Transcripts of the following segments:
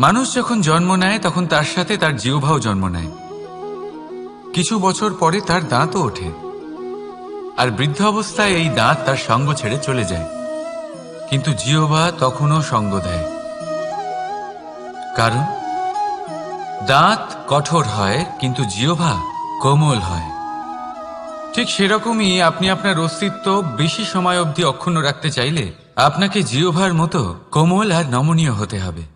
মানুষ যখন জন্ম নেয়, তখন তার সাথে তার জিহ্বাও জন্ম নেয়। কিছু বছর পরে তার দাঁতও ওঠে। আর বৃদ্ধ অবস্থায় এই দাঁত তার সঙ্গ ছেড়ে চলে যায়। কিন্তু জিহ্বা তখনও সঙ্গ দেয়। কারণ, দাঁত কঠোর হয়, কিন্তু জিহ্বা কোমল হয়। ঠিক সেরকমই আপনি আপনার অস্তিত্ব বেশি সময় অবধি অক্ষুণ্ণ রাখতে চাইলে আপনাকে জিওভার মতো কোমল আর নমনীয় হতে হবে।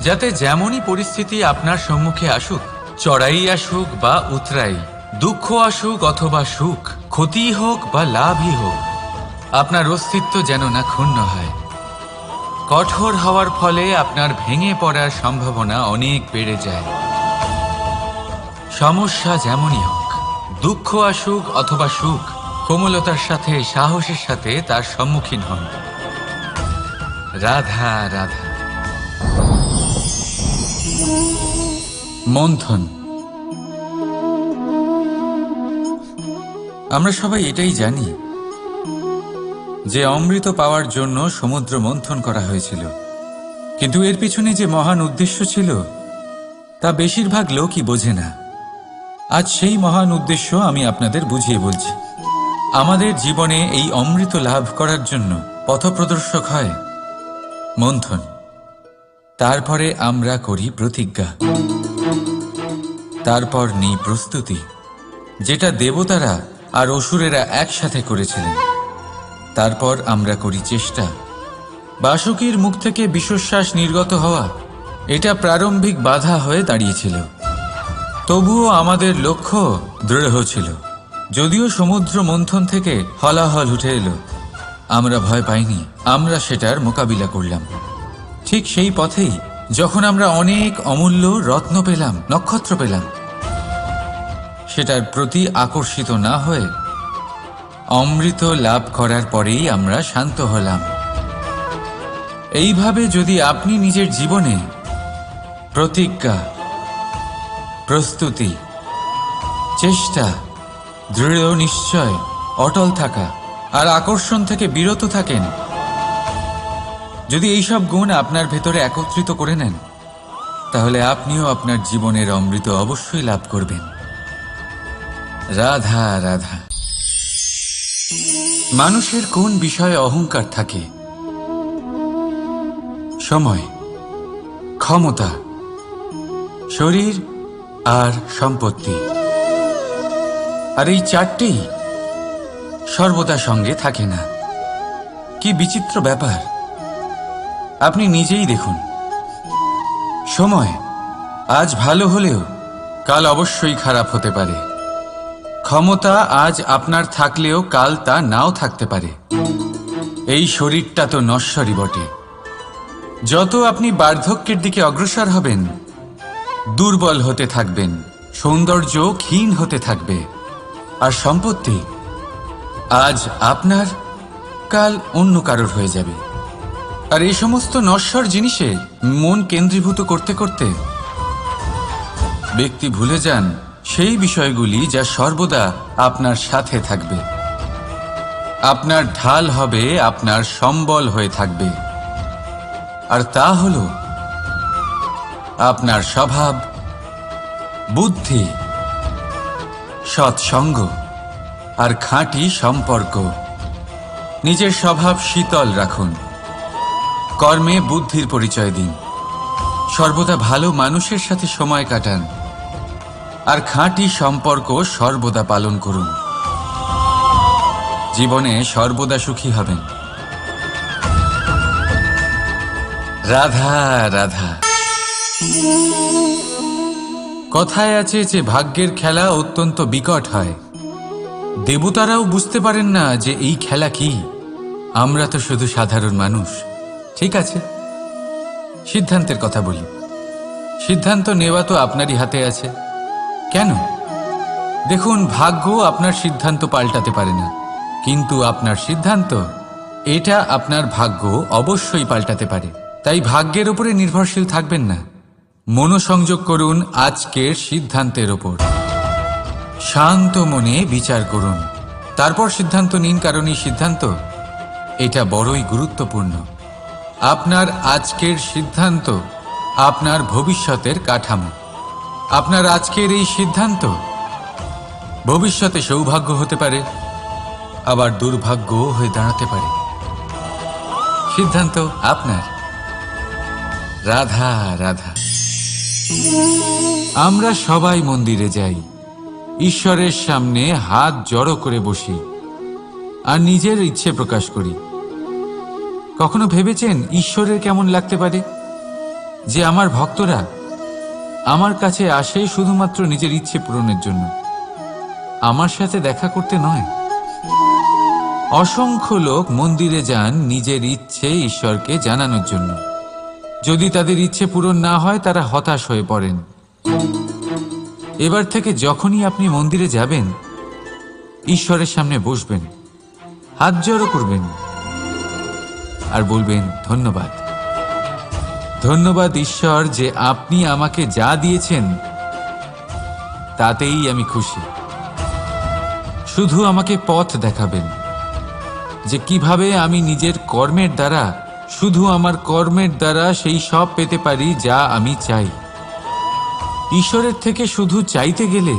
যাতে যেমনই পরিস্থিতি আপনার সম্মুখে আসুক, চড়াই আসুক বা উতরাই, দুঃখ আসুক অথবা সুখ, ক্ষতি হোক বা লাভই হোক, আপনার অস্তিত্ব যেন না ক্ষুণ্ণ হয়। কঠোর হওয়ার ফলে আপনার ভেঙে পড়ার সম্ভাবনা অনেক বেড়ে যায়। সমস্যা যেমনই হোক, দুঃখ আসুক অথবা সুখ, কোমলতার সাথে, সাহসের সাথে তার সম্মুখীন হন। রাধা রাধা। মন্থন। আমরা সবাই এটাই জানি যে অমৃত পাওয়ার জন্য সমুদ্র মন্থন করা হয়েছিল। কিন্তু এর পিছনে যে মহান উদ্দেশ্য ছিল, তা বেশিরভাগ লোকই বোঝে না। আজ সেই মহান উদ্দেশ্য আমি আপনাদের বুঝিয়ে বলছি। আমাদের জীবনে এই অমৃত লাভ করার জন্য পথপ্রদর্শক হয় মন্থন। তারপরে আমরা করি প্রতিজ্ঞা। তারপর নিই প্রস্তুতি, যেটা দেবতারা আর অসুরেরা একসাথে করেছিলেন। তারপর আমরা করি চেষ্টা। বাসুকীর মুখ থেকে বিশ্বশ্বাস নির্গত হওয়া, এটা প্রারম্ভিক বাধা হয়ে দাঁড়িয়েছিল। তবুও আমাদের লক্ষ্য দৃঢ় ছিল। যদিও সমুদ্র মন্থন থেকে হলাহল উঠে এলো, আমরা ভয় পাইনি, আমরা সেটার মোকাবিলা করলাম। ঠিক সেই পথেই যখন আমরা অনেক অমূল্য রত্ন পেলাম, নক্ষত্র পেলাম, সেটার প্রতি আকর্ষিত না হয়ে অমৃত লাভ করার পরেই আমরা শান্ত হলাম। এইভাবে যদি আপনি নিজের জীবনে প্রতিজ্ঞা, প্রস্তুতি, চেষ্টা, দৃঢ় নিশ্চয়, অটল থাকা আর আকর্ষণ থেকে বিরত থাকেন যদি এইসব গুণ আপনার ভেতরে একত্রিত করে নেন, তাহলে আপনিও আপনার জীবনের অমৃত অবশ্যই লাভ করবেন। রাধা রাধা। মানুষের কোন বিষয়ে অহংকার থাকে? সময়, ক্ষমতা, শরীর আর সম্পত্তি। আর এই চারটেই সর্বদা সঙ্গে থাকে না। কি বিচিত্র ব্যাপার। আপনি নিজেই দেখুন। সময় আজ ভালো হলেও কাল অবশ্যই খারাপ হতে পারে। ক্ষমতা আজ আপনার থাকলেও কাল তা নাও থাকতে পারে। এই শরীরটা তো নশ্বরই বটে। যত আপনি বার্ধক্যের দিকে অগ্রসর হবেন, দুর্বল হতে থাকবেন সৌন্দর্য ক্ষীণ হতে থাকবে। আর সম্পত্তি আজ আপনার, কাল অন্য কারোর হয়ে যাবে। আর এই সমস্ত নশ্বর জিনিসে মন কেন্দ্রীভূত করতে করতে ব্যক্তি ভুলে যান সেই বিষয়গুলি যা সর্বদা আপনার সাথে থাকবে। আপনার ঢাল হবে, আপনার সম্বল হয়ে থাকবে। আর তা হল আপনার স্বভাব, বুদ্ধি, সৎসঙ্গ আর খাঁটি সম্পর্ক। নিজের স্বভাব শীতল রাখুন। কর্মে বুদ্ধির পরিচয় দিন। সর্বদা ভালো মানুষের সাথে সময় কাটান। আর খাঁটি সম্পর্ক সর্বদা পালন করুন। জীবনে সর্বদা সুখী হবেন। রাধা রাধা। কথায় আছে যে ভাগ্যের খেলা অত্যন্ত বিকট হয়। দেবতারাও বুঝতে পারেন না যে এই খেলা কি। আমরা তো শুধু সাধারণ মানুষ। ঠিক আছে। সিদ্ধান্তের কথা বলি। সিদ্ধান্ত নেওয়া তো আপনারই হাতে আছে। কেন? দেখুন, ভাগ্য আপনার সিদ্ধান্ত পাল্টাতে পারে না। কিন্তু আপনার সিদ্ধান্ত, এটা আপনার ভাগ্য অবশ্যই পাল্টাতে পারে। তাই ভাগ্যের উপরে নির্ভরশীল থাকবেন না। মনোসংযোগ করুন আজকের সিদ্ধান্তের ওপর শান্ত মনে বিচার করুন। তারপর সিদ্ধান্ত নিন, কারণ এই সিদ্ধান্ত, এটা বড়ই গুরুত্বপূর্ণ। আপনার আজকের সিদ্ধান্ত, আপনার ভবিষ্যতের কাঠামো। আপনার আজকের এই সিদ্ধান্ত, ভবিষ্যতে সৌভাগ্য হতে পারে, আবার দুর্ভাগ্য হয়ে দাঁড়াতে পারে। সিদ্ধান্ত আপনার। রাধা রাধা। আমরা সবাই মন্দিরে যাই। ঈশ্বরের সামনে হাত জড়ো করে বসি। আর নিজের ইচ্ছে প্রকাশ করি। কখনো ভেবেছেন ঈশ্বরের কেমন লাগতে পারে? যে আমার ভক্তরা আমার কাছে আসে শুধুমাত্র নিজের ইচ্ছে পূরণের জন্য। আমার সাথে দেখা করতে নয়। অসংখ্য লোক মন্দিরে যান নিজের ইচ্ছে ঈশ্বরকে জানানোর জন্য। যদি তাদের ইচ্ছে পূরণ না হয়, তারা হতাশ হয়ে পড়েন। এবার থেকে যখনই আপনি মন্দিরে যাবেন, ঈশ্বরের সামনে বসবেন, হাত জড়ো করবেন। আর বলবেন, ধন্যবাদ। ধন্যবাদ ঈশ্বর যে আপনি আমাকে যা দিয়েছেন, তাতেই আমি খুশি। শুধু আমাকে পথ দেখাবেন, যে কীভাবে আমি নিজের কর্মের দ্বারা, শুধু আমার কর্মের দ্বারা সেই সব পেতে পারি যা আমি চাই। ঈশ্বরের থেকে শুধু চাইতে গেলে,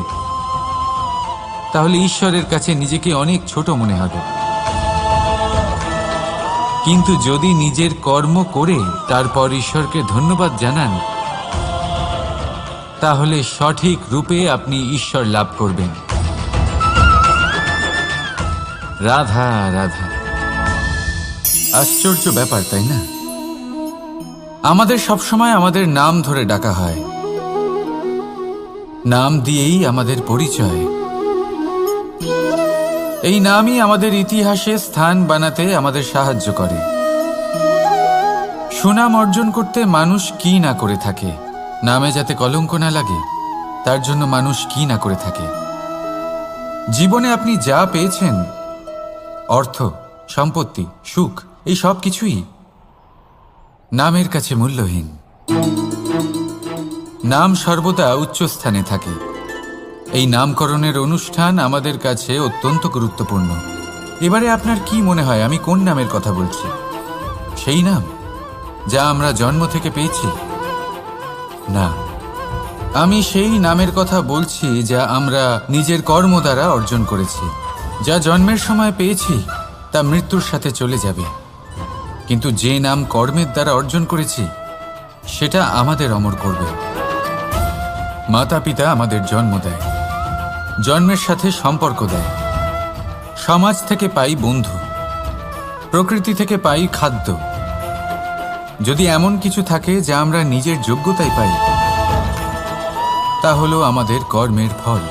তাহলে ঈশ্বরের কাছে নিজেকে অনেক ছোট মনে হবে। কিন্তু যদি নিজের কর্ম করে তারপর ঈশ্বরকে ধন্যবাদ জানান, তাহলে সঠিক রূপে আপনি ঈশ্বর লাভ করবেন। রাধা রাধা। আশ্চর্য ব্যাপার, তাই না? আমাদের সবসময় আমাদের নাম ধরে ডাকা হয়। নাম দিয়েই আমাদের পরিচয়। এই নামই আমাদের ইতিহাসে স্থান বানাতে আমাদের সাহায্য করে। সুনাম অর্জন করতে মানুষ কি না করে থাকে, নামে যাতে কলঙ্ক না লাগে, তার জন্য মানুষ কি না করে থাকে। জীবনে আপনি যা পেয়েছেন, অর্থ, সম্পত্তি, সুখ, এই সব কিছুই নামের কাছে মূল্যহীন। নাম সর্বদা উচ্চস্থানে থাকে। এই নামকরণের অনুষ্ঠান আমাদের কাছে অত্যন্ত গুরুত্বপূর্ণ। এবারে আপনার কি মনে হয়? আমি কোন নামের কথা বলছি? সেই নাম, যা আমরা জন্ম থেকে পেয়েছি? না। আমি সেই নামের কথা বলছি, যা আমরা নিজের কর্ম দ্বারা অর্জন করেছি। যা জন্মের সময় পেয়েছি, তা মৃত্যুর সাথে চলে যাবে। কিন্তু যে নাম কর্মের দ্বারা অর্জন করেছি, সেটা আমাদের অমর করবে। মাতা পিতা আমাদের জন্ম দেয়। জন্মের সাথে সম্পর্ক দেয়। সমাজ থেকে পাই বন্ধু, প্রকৃতি থেকে পাই খাদ্য। যদি এমন কিছু থাকে যা আমরা নিজের যোগ্যতায় পাই, তা হলো আমাদের কর্মের ফল।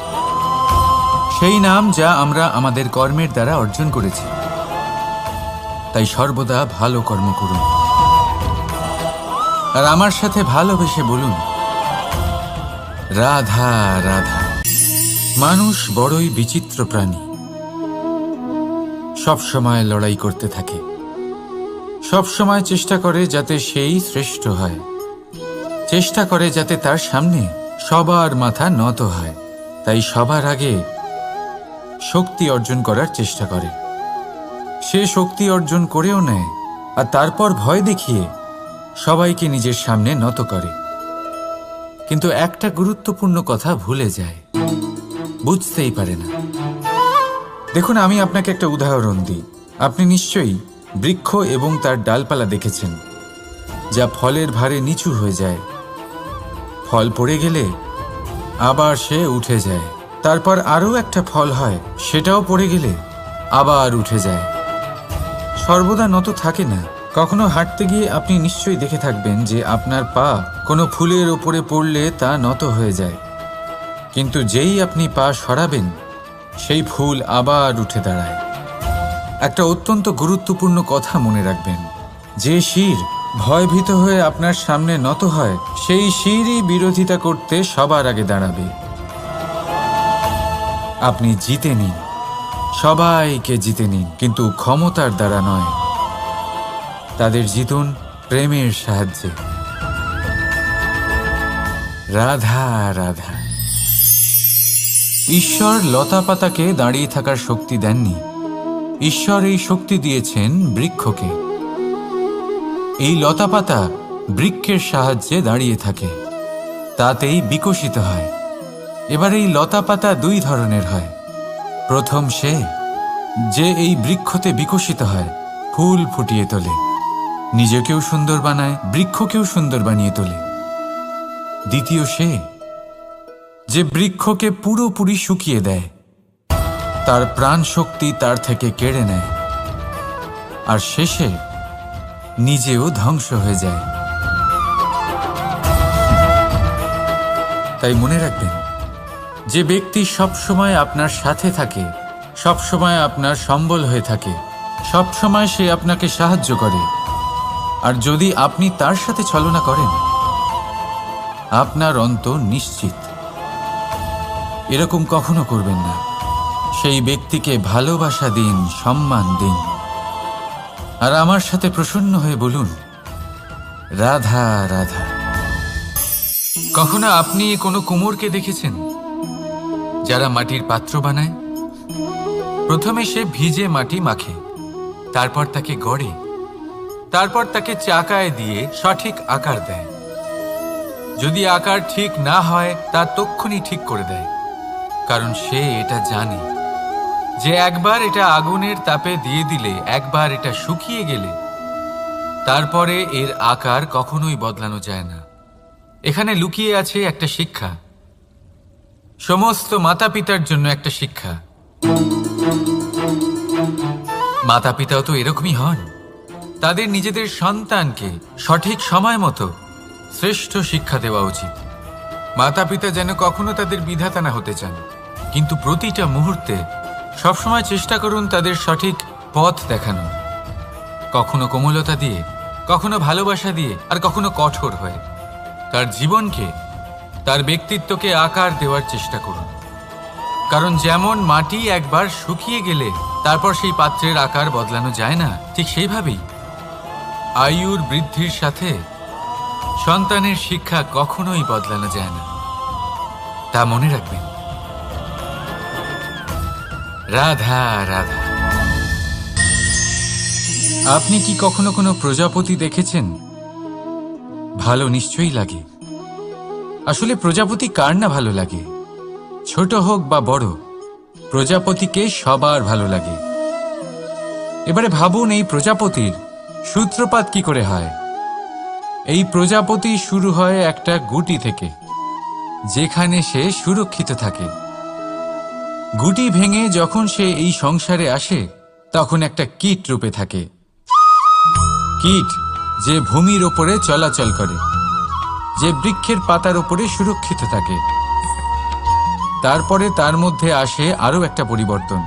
সেই নাম যা আমরা আমাদের কর্মের দ্বারা অর্জন করেছি। তাই সর্বদা ভালো কর্ম করুন। আর আমার সাথে ভালোবেসে বলুন, রাধা রাধা। মানুষ বড়ই বিচিত্র প্রাণী। সব সময় লড়াই করতে থাকে। সব সময় চেষ্টা করে যাতে সেই শ্রেষ্ঠ হয়। চেষ্টা করে যাতে তার সামনে সবার মাথা নত হয়। তাই সবার আগে শক্তি অর্জন করার চেষ্টা করে। সে শক্তি অর্জন করেও নেয় আর তারপর ভয় দেখিয়ে সবাইকে নিজের সামনে নত করে। কিন্তু একটা গুরুত্বপূর্ণ কথা ভুলে যায়। বুঝতেই পারে না। দেখুন, আমি আপনাকে একটা উদাহরণ দিই। আপনি নিশ্চয়ই বৃক্ষ এবং তার ডালপালা দেখেছেন, যা ফলের ভারে নিচু হয়ে যায়। ফল পড়ে গেলে আবার সে উঠে যায়। তারপর আরও একটা ফল হয়, সেটাও পড়ে গেলে আবার উঠে যায়। সর্বদা নত থাকে না। কখনো হাঁটতে গিয়ে আপনি নিশ্চয়ই দেখে থাকবেন যে আপনার পা কোনো ফুলের ওপরে পড়লে তা নত হয়ে যায়। কিন্তু যেই আপনি পা সরাবেন, সেই ফুল আবার উঠে দাঁড়ায়। একটা অত্যন্ত গুরুত্বপূর্ণ কথা মনে রাখবেন। যে শির ভয়ভীত হয়ে আপনার সামনে নত হয়, সেই শিরই বিরোধিতা করতে সবার আগে দাঁড়াবে। আপনি জিতে নিন। সবাইকে জিতে নিন, কিন্তু ক্ষমতার দ্বারা নয়। তাদের জিতুন প্রেমের সাহায্যে। রাধা রাধা। ঈশ্বর লতা পাতাকে দাঁড়িয়ে থাকার শক্তি দেননি। ঈশ্বর এই শক্তি দিয়েছেন বৃক্ষকে। এই লতা পাতা বৃক্ষের সাহায্যে দাঁড়িয়ে থাকে। তাতেই বিকশিত হয়। এবার এই লতা পাতা দুই ধরনের হয়। প্রথম সে, যে এই বৃক্ষতে বিকশিত হয়, ফুল ফুটিয়ে তোলে। নিজেকেও সুন্দর বানায়, বৃক্ষকেও সুন্দর বানিয়ে তোলে। দ্বিতীয় সে যে বৃক্ষকে পুরোপুরি শুকিয়ে দেয়, তার প্রাণ শক্তি তার থেকে কেড়ে নেয়, আর শেষে নিজেও ধ্বংস হয়ে যায়। তাই মনে রাখবেন, যে ব্যক্তি সবসময় আপনার সাথে থাকে, সবসময় আপনার সম্বল হয়ে থাকে, সবসময় সে আপনাকে সাহায্য করে, আর যদি আপনি তার সাথে ছলনা করেন, আপনার অন্ত নিশ্চিত। এরকম কখনো করবেন না। সেই ব্যক্তিকে ভালোবাসা দিন, সম্মান দিন। আর আমার সাথে প্রসন্ন হয়ে বলুন, রাধা রাধা। কখনো আপনি কোনো কুমোরকে দেখেছেন, যারা মাটির পাত্র বানায়? প্রথমে সে ভিজে মাটি মাখে, তারপর তাকে গড়ে, তারপর তাকে চাকায় দিয়ে সঠিক আকার দেয়। যদি আকার ঠিক না হয়, তা তক্ষুনি ঠিক করে দেয়। কারণ সে এটা জানে। যে একবার এটা আগুনের তাপে দিয়ে দিলে, একবার এটা শুকিয়ে গেলে, তারপরে এর আকার কখনোই বদলানো যায় না। এখানে লুকিয়ে আছে একটা শিক্ষা। সমস্ত মাতা পিতার জন্য একটা শিক্ষা। মাতা পিতাও তো এরকমই হন। তাদের নিজেদের সন্তানকে সঠিক সময় মতো শ্রেষ্ঠ শিক্ষা দেওয়া উচিত। মাতা পিতা যেন কখনো তাদের বিধাতা না হতে চান। কিন্তু প্রতিটা মুহূর্তে সবসময় চেষ্টা করুন তাদের সঠিক পথ দেখানো। কখনো কোমলতা দিয়ে, কখনো ভালোবাসা দিয়ে, আর কখনো কঠোর হয়ে। তার জীবনকে, তার ব্যক্তিত্বকে আকার দেওয়ার চেষ্টা করুন। কারণ যেমন মাটি একবার শুকিয়ে গেলে তারপর সেই পাত্রের আকার বদলানো যায় না, ঠিক সেইভাবেই। আয়ুর বৃদ্ধির সাথে সন্তানের শিক্ষা কখনোই বদলানো যায় না। তা মনে রাখবেন। রাধা রাধা। আপনি কি কখনো কোনো প্রজাপতি দেখেছেন? ভালো নিশ্চয়ই লাগে। আসলে প্রজাপতি কার না ভালো লাগে? ছোট হোক বা বড়, প্রজাপতিকে সবার ভালো লাগে। এবারে ভাবুন এই প্রজাপতির সূত্রপাত কি করে হয়? এই প্রজাপতি শুরু হয় একটা গুটি থেকে, যেখানে সে সুরক্ষিত থাকে। গুটি ভেঙে যখন সে এই সংসারে আসে, তখন একটা কীট রূপে থাকে। কীট যে ভূমির ওপরে চলাচল করে, যে বৃক্ষের পাতার ওপরে সুরক্ষিত থাকে। তারপরে তার মধ্যে আসে আরও একটা পরিবর্তন।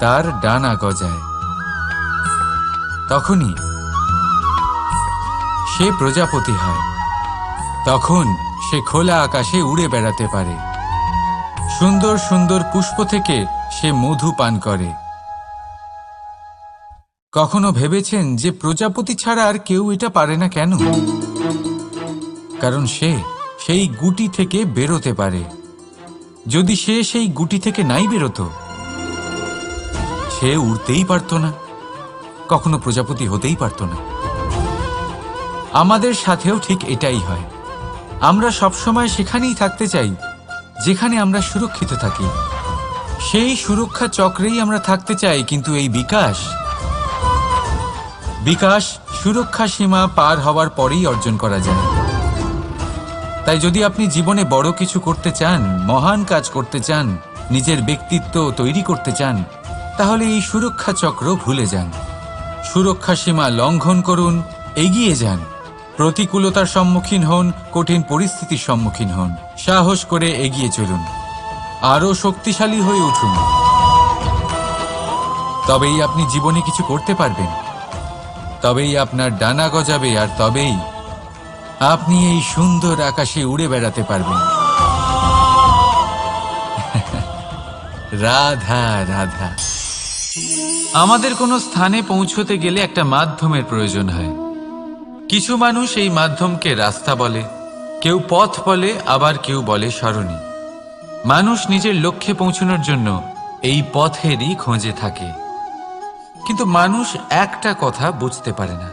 তার ডানা গজায়। তখনই সে প্রজাপতি হয়। তখন সে খোলা আকাশে উড়ে বেড়াতে পারে। সুন্দর সুন্দর পুষ্প থেকে সে মধু পান করে। কখনো ভেবেছেন যে প্রজাপতি ছাড়া আর কেউ এটা পারে না কেন? কারণ সে সেই গুটি থেকে বেরোতে পারে। যদি সে সেই গুটি থেকে নাই বেরোতো, সে উড়তেই পারতো না। কখনো প্রজাপতি হতেই পারতো না। আমাদের সাথেও ঠিক এটাই হয়। আমরা সবসময় সেখানেই থাকতে চাই। যেখানে আমরা সুরক্ষিত থাকি। সেই সুরক্ষা চক্রেই আমরা থাকতে চাই, কিন্তু এই বিকাশ? বিকাশ সুরক্ষা সীমা পার হওয়ার পরেই অর্জন করা যায়। তাই যদি আপনি জীবনে বড় কিছু করতে চান, মহান কাজ করতে চান, নিজের ব্যক্তিত্ব তৈরি করতে চান, তাহলে এই সুরক্ষা চক্র ভুলে যান। সুরক্ষা সীমা লঙ্ঘন করুন, এগিয়ে যান। প্রতিকূলতার সম্মুখীন হন, কঠিন পরিস্থিতির সম্মুখীন হন। সাহস করে এগিয়ে চলুন। আরও শক্তিশালী হয়ে উঠুন। তবেই আপনি জীবনে কিছু করতে পারবেন। তবেই আপনার ডানা গজাবে আর তবেই আপনি এই সুন্দর আকাশে উড়ে বেড়াতে পারবেন। রাধা রাধা। আমাদের কোনো স্থানে পৌঁছতে গেলে একটা মাধ্যমের প্রয়োজন হয়। কিছু মানুষ এই মাধ্যমকে রাস্তা বলে। কেউ পথ বলে, আবার কেউ বলে সরণি। মানুষ নিজের লক্ষ্যে পৌঁছানোর জন্য এই পথেরই খোঁজে থাকে। কিন্তু মানুষ একটা কথা বুঝতে পারে না।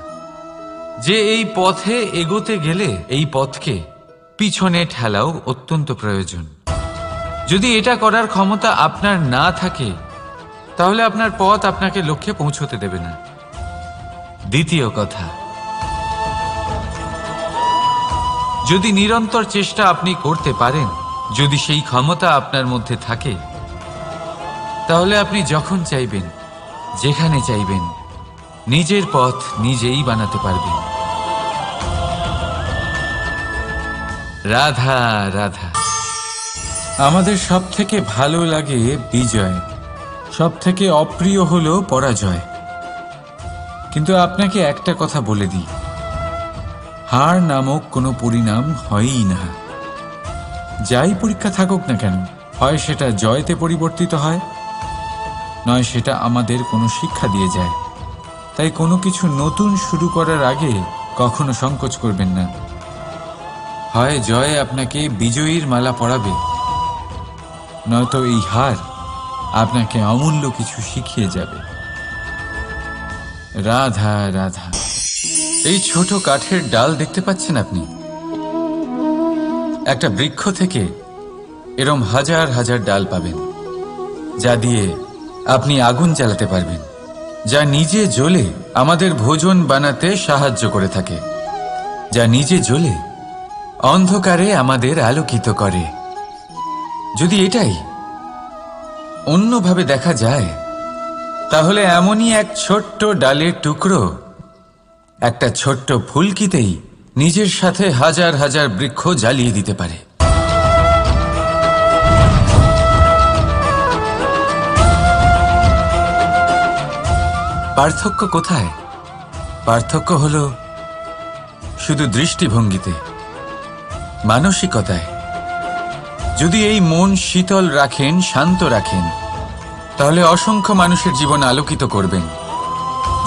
যে এই পথে এগোতে গেলে এই পথকে পিছনে ঠেলাও অত্যন্ত প্রয়োজন। যদি এটা করার ক্ষমতা আপনার না থাকে, তাহলে আপনার পথ আপনাকে লক্ষ্যে পৌঁছতে দেবে না। দ্বিতীয় কথা যদি নিরন্তর চেষ্টা আপনি করতে পারেন, যদি সেই ক্ষমতা আপনার মধ্যে থাকে, তাহলে আপনি যখন চাইবেন, যেখানে চাইবেন, নিজের পথ নিজেই বানাতে পারবেন। রাধা রাধা। আমাদের সব থেকে ভালো লাগে বিজয়। সব থেকে অপ্রিয় হলো পরাজয়। কিন্তু আপনাকে একটা কথা বলে দিই। হার নামক কোনো পরিণাম হয়ই না। যাই পরীক্ষা থাকুক না কেন, হয় সেটা জয়তে পরিবর্তিত হয়, নয় সেটা আমাদের কোনো শিক্ষা দিয়ে যায়। তাই কোনো কিছু নতুন শুরু করার আগে কখনো সংকোচ করবেন না। হয় জয় আপনাকে বিজয়ীর মালা পড়াবে নয়তো এই হার আপনাকে অমূল্য কিছু শিখিয়ে যাবে। রাধা রাধা। এই ছোট কাঠের ডাল দেখতে পাচ্ছেন আপনি? একটা বৃক্ষ থেকে এরম হাজার হাজার ডাল পাবেন, যা দিয়ে আপনি আগুন জ্বালাতে পারবেন, যা নিজে জ্বলে আমাদের ভোজন বানাতে সাহায্য করে থাকে, যা নিজে জ্বলে অন্ধকারে আমাদের আলোকিত করে। যদি এটাই অন্যভাবে দেখা যায়, তাহলে এমনই এক ছোট্ট ডালের টুকরো একটা ছোট্ট ফুলকিতেই নিজের সাথে হাজার হাজার বৃক্ষ জ্বালিয়ে দিতে পারে। পার্থক্য কোথায়? পার্থক্য হলো শুধু দৃষ্টিভঙ্গিতে, মানসিকতায়। যদি এই মন শীতল রাখেন, শান্ত রাখেন, তাহলে অসংখ্য মানুষের জীবন আলোকিত করবেন।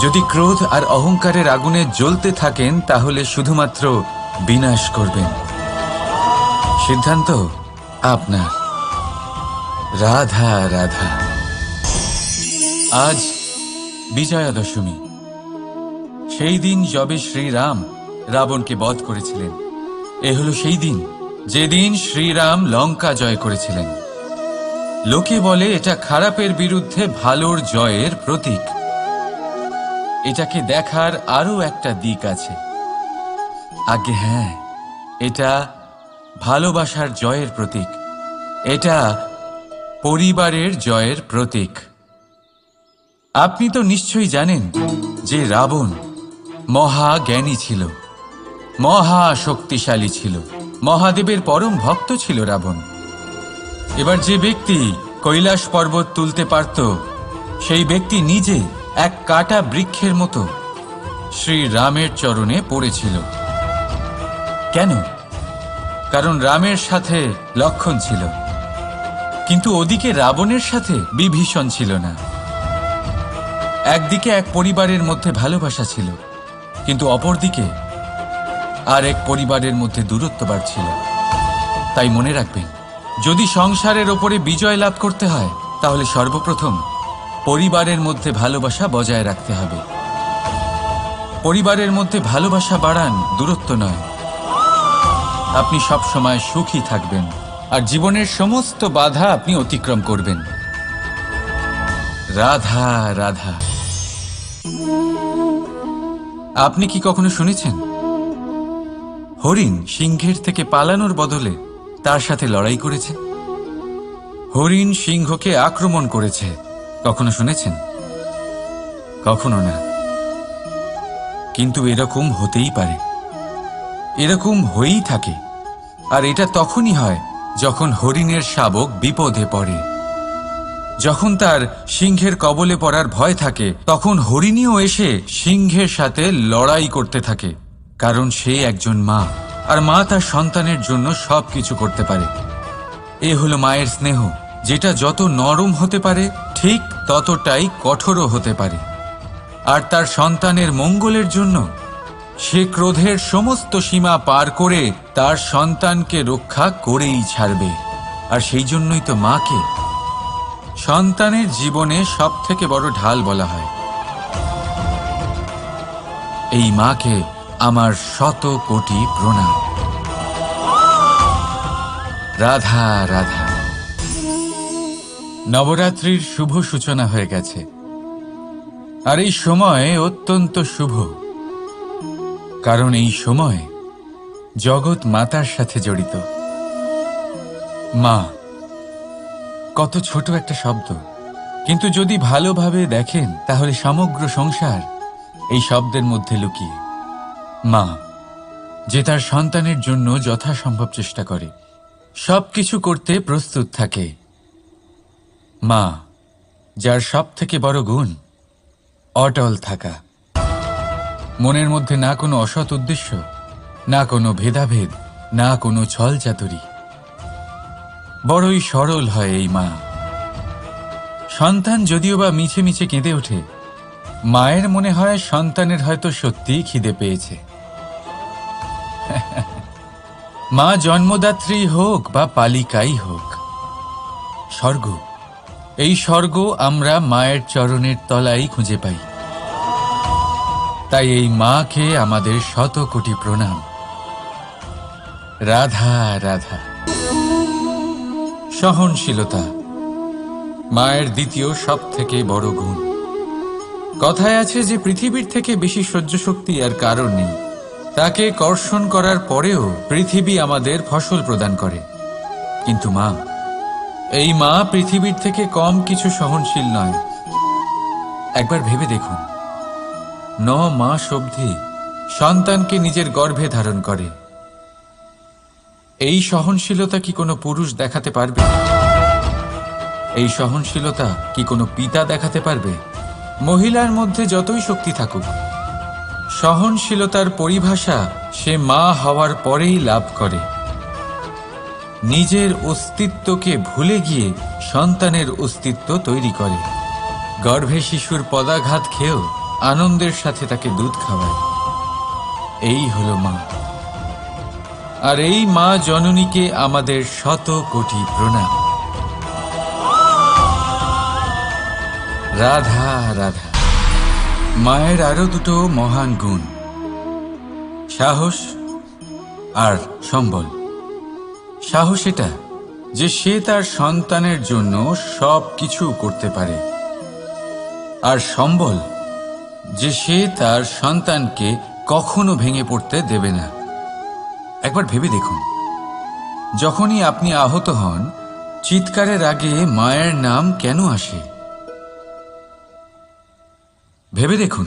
যদি ক্রোধ আর অহংকারের আগুনে জ্বলতে থাকেন, তাহলে শুধুমাত্র বিনাশ করবেন। সিদ্ধান্ত আপনার। রাধা রাধা। আজ বিজয়া দশমী সেই দিন যবে শ্রীরাম রাবণকে বধ করেছিলেন। এ হলো সেই দিন যেদিন শ্রীরাম লঙ্কা জয় করেছিলেন। লোকে বলে এটা খারাপের বিরুদ্ধে ভালোর জয়ের প্রতীক। এটাকে দেখার আরও একটা দিক আছে। আগে হ্যাঁ এটা ভালোবাসার জয়ের প্রতীক। এটা পরিবারের জয়ের প্রতীক। আপনি তো নিশ্চয়ই জানেন যে রাবণ মহা জ্ঞানী ছিল মহা শক্তিশালী ছিল, মহাদেবের পরম ভক্ত ছিল রাবণ। এবার যে ব্যক্তি কৈলাস পর্বত তুলতে পারত, সেই ব্যক্তি নিজে এক কাটা বৃক্ষের মতো শ্রী রামের চরণে পড়েছিল। কেন? কারণ রামের সাথে লক্ষণ ছিল। কিন্তু ওদিকে রাবণের সাথে বিভীষণ ছিল না। একদিকে এক পরিবারের মধ্যে ভালোবাসা ছিল, কিন্তু অপরদিকে আর এক পরিবারের মধ্যে দূরত্ব বাড়ছিল তাই মনে রাখবেন, যদি সংসারের ওপরে বিজয় লাভ করতে হয়, তাহলে সর্বপ্রথম পরিবারের মধ্যে ভালোবাসা বজায় রাখতে হবে। পরিবারের মধ্যে ভালোবাসা বাড়ান দূরত্ব নয়। আপনি সব সময় সুখী থাকবেন আর জীবনের সমস্ত বাধা আপনি অতিক্রম করবেন। রাধা রাধা। আপনি কি কখনো শুনেছেন? হরিণ সিংহের থেকে পালানোর বদলে তার সাথে লড়াই করেছে। হরিণ সিংহকে আক্রমণ করেছে। কখনো শুনেছেন? কখনো না। কিন্তু এরকম হতেই পারে। এরকম হয়েই থাকে। আর এটা তখনই হয় যখন হরিণের শাবক বিপদে পড়ে। যখন তার সিংহের কবলে পড়ার ভয় থাকে, তখন হরিণীও এসে সিংহের সাথে লড়াই করতে থাকে, কারণ সে একজন মা, আর মা তার সন্তানের জন্য সব কিছু করতে পারে। এ হলো মায়ের স্নেহ। যেটা যত নরম হতে পারে, ঠিক ততটাই কঠোরও হতে পারে। আর তার সন্তানের মঙ্গলের জন্য সে ক্রোধের সমস্ত সীমা পার করে তার সন্তানকে রক্ষা করেই ছাড়বে। আর সেই জন্যই তো মাকে সন্তানের জীবনে সব থেকে বড় ঢাল বলা হয়। এই মাকে আমার শত কোটি প্রণাম। রাধা রাধা। নবরাত্রির শুভ সূচনা হয়ে গেছে। আর এই সময় অত্যন্ত শুভ। কারণ এই সময় জগৎ মাতার সাথে জড়িত। মা, কত ছোট একটা শব্দ। কিন্তু যদি ভালোভাবে দেখেন, তাহলে সমগ্র সংসার এই শব্দের মধ্যে লুকিয়ে। মা, যে তার সন্তানের জন্য যথাসম্ভব চেষ্টা করে, সবকিছু করতে প্রস্তুত থাকে। মা, যার সব থেকে বড় গুণ, অটল থাকা। মনের মধ্যে না কোনো অসৎ উদ্দেশ্য, না কোনো ভেদাভেদ, না কোনো ছল চাতুরি। বড়ই সরল হয় এই মা। সন্তান যদিও বা মিছে মিছে কেঁদে ওঠে, মায়ের মনে হয় সন্তানের হয়তো সত্যিই খিদে পেয়েছে। মা জন্মদাত্রী হোক বা পালিকাই হোক, স্বর্গ এই স্বর্গ আমরা মায়ের চরণের তলাই খুঁজে পাই। তাই এই মাকে আমাদের শত কোটি প্রণাম। রাধা রাধা। সহনশীলতা মায়ের দ্বিতীয় সব থেকে বড় গুণ। কথায় আছে যে পৃথিবীর থেকে বেশি সহ্য শক্তি আর কারণ নেই। তাকে কর্ষণ করার পরেও পৃথিবী আমাদের ফসল প্রদান করে। কিন্তু মা এই মা পৃথিবীর থেকে কম কিছু সহনশীল নয়। একবার ভেবে দেখুন। ন মাস অবধি সন্তানকে নিজের গর্ভে ধারণ করে। এই সহনশীলতা কি কোনো পুরুষ দেখাতে পারবে? এই সহনশীলতা কি কোনো পিতা দেখাতে পারবে? মহিলার মধ্যে যতই শক্তি থাকুক, সহনশীলতার পরিভাষা সে মা হওয়ার পরেই লাভ করে। নিজের অস্তিত্বকে ভুলে গিয়ে সন্তানের অস্তিত্ব তৈরি করে। গর্ভে শিশুর পদাঘাত খেয়েও আনন্দের সাথে তাকে দুধ খাওয়ায়। এই হলো মা। আর এই মা জননীকে আমাদের শত কোটি প্রণাম। রাধা রাধা। মায়ের আরও দুটো মহান গুণ, সাহস আর সম্বল। সাহস এটা যে সে তার সন্তানের জন্য সব কিছু করতে পারে। আর সম্বল যে সে তার সন্তানকে কখনো ভেঙে পড়তে দেবে না। একবার ভেবে দেখুন, যখনই আপনি আহত হন, চিৎকারের আগে মায়ের নাম কেন আসে? ভেবে দেখুন,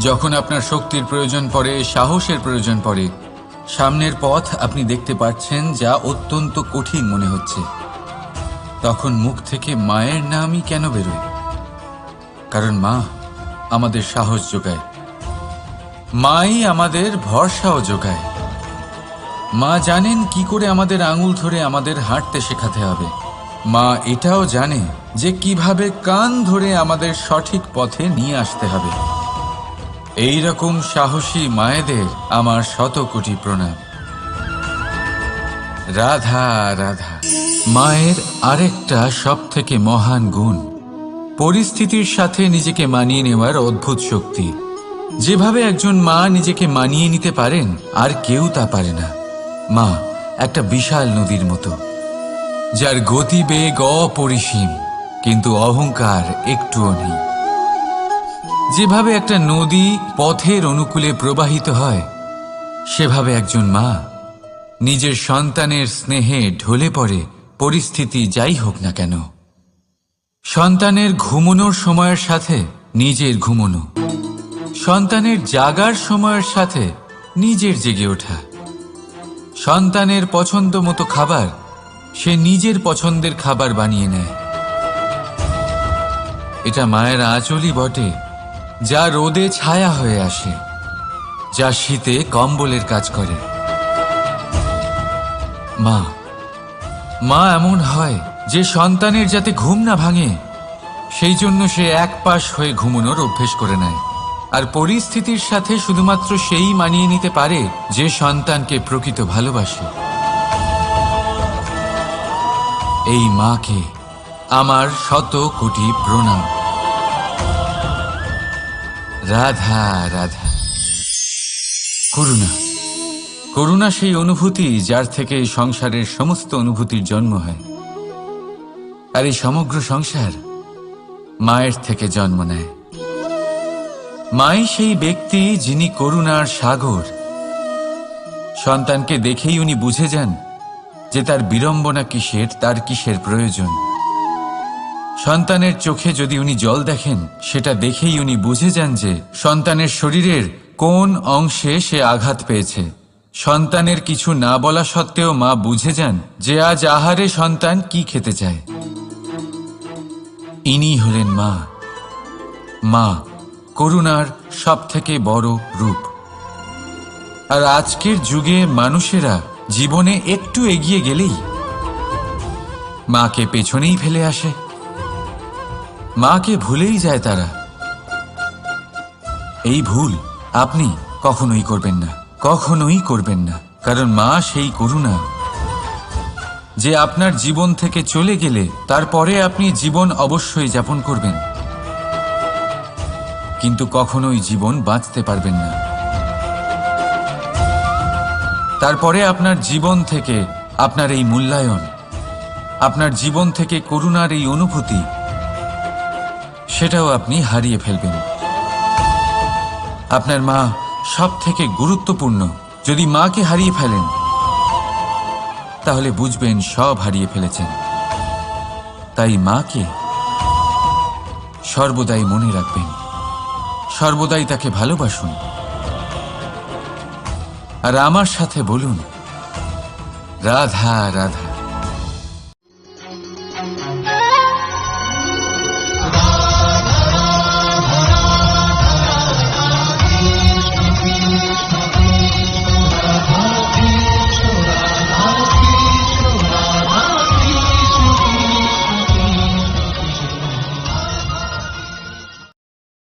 যখন আপনার শক্তির প্রয়োজন পড়ে, সাহসের প্রয়োজন পড়ে সামনের পথ আপনি দেখতে পাচ্ছেন যা অত্যন্ত কঠিন মনে হচ্ছে। তখন মুখ থেকে মায়ের নামই কেন বেরোয়? কারণ মা আমাদের সাহস যোগায়। মাই আমাদের ভরসাও যোগায়। মা জানেন কি করে আমাদের আঙুল ধরে আমাদের হাঁটতে শেখাতে হবে। মা এটাও জানে যে কীভাবে কান ধরে আমাদের সঠিক পথে নিয়ে আসতে হবে। এই রকম সাহসী মায়েদের আমার শত কোটি প্রণাম। রাধা রাধা। মায়ের আরেকটা সব থেকে মহান গুণ, পরিস্থিতির সাথে নিজেকে মানিয়ে নেওয়ার অদ্ভুত শক্তি। যেভাবে একজন মা নিজেকে মানিয়ে নিতে পারেন, আর কেউ তা পারে না। মা, একটা বিশাল নদীর মতো, যার গতিবেগ অপরিসীম, কিন্তু অহংকার একটুও নেই। যেভাবে একটা নদী পথের অনুকূলে প্রবাহিত হয়, সেভাবে একজন মা নিজের সন্তানের স্নেহে ঢলে পড়ে পরিস্থিতি যাই হোক না কেন। সন্তানের ঘুমনোর সময়ের সাথে নিজের ঘুমনো, সন্তানের জাগার সময়ের সাথে নিজের জেগে ওঠা, সন্তানের পছন্দ মতো খাবার সে নিজের পছন্দের খাবার বানিয়ে নেয়। এটা মায়ের আঁচলই বটে যা রোদে ছায়া হয়ে আসে, যা শীতে কম্বলের কাজ করে। মা মা এমন হয় যে সন্তানের যাতে ঘুম না ভাঙে, সেই জন্য সে এক পাশ হয়ে ঘুমানোর অভ্যেস করে নেয়। আর পরিস্থিতির সাথে শুধুমাত্র সেই মানিয়ে নিতে পারে যে সন্তানকে প্রকৃত ভালোবাসে। এই মাকে আমার শত কোটি প্রণাম। রাধা রাধা। করুণা। করুণা সেই অনুভূতি যার থেকে সংসারের সমস্ত অনুভূতির জন্ম হয়। আর এই সমগ্র সংসার মায়ের থেকে জন্ম নেয়। মাই সেই ব্যক্তি যিনি করুণার সাগর। সন্তানকে দেখেই উনি বুঝে যান যে তার বিড়ম্বনা কিসের, তার কিসের প্রয়োজন। সন্তানের চোখে যদি উনি জল দেখেন, সেটা দেখেই উনি বুঝে যান যে সন্তানের শরীরের কোন অংশে সে আঘাত পেয়েছে। সন্তানের কিছু না বলা সত্ত্বেও মা বুঝে যান যে আজ আহারে সন্তান কি খেতে চায়। ইনি হলেন মা। মা করুণার সব থেকে বড় রূপ। আর আজকের যুগে মানুষেরা জীবনে একটু এগিয়ে গেলেই মাকে পেছনেই ফেলে আসে। মাকে ভুলেই যায় তারা। এই ভুল আপনি কখনোই করবেন না, কখনোই করবেন না, কারণ মা সেই করুণা। যে আপনার জীবন থেকে চলে গেলে তারপরে আপনি জীবন অবশ্যই যাপন করবেন। কিন্তু কখনোই জীবন বাঁচতে পারবেন না। তারপরে আপনার জীবন থেকে আপনার এই মূল্যায়ন, আপনার জীবন থেকে করুণার এই অনুভূতি সেটাও আপনি হারিয়ে ফেলবেন। আপনার মা সব থেকে গুরুত্বপূর্ণ। যদি মাকে হারিয়ে ফেলেন, তাহলে বুঝবেন সব হারিয়ে ফেলেছেন। তাই মাকে সর্বদাই মনে রাখবেন। সর্বদাই তাকে ভালোবাসুন। আর আমার সাথে বলুন, রাধা রাধা।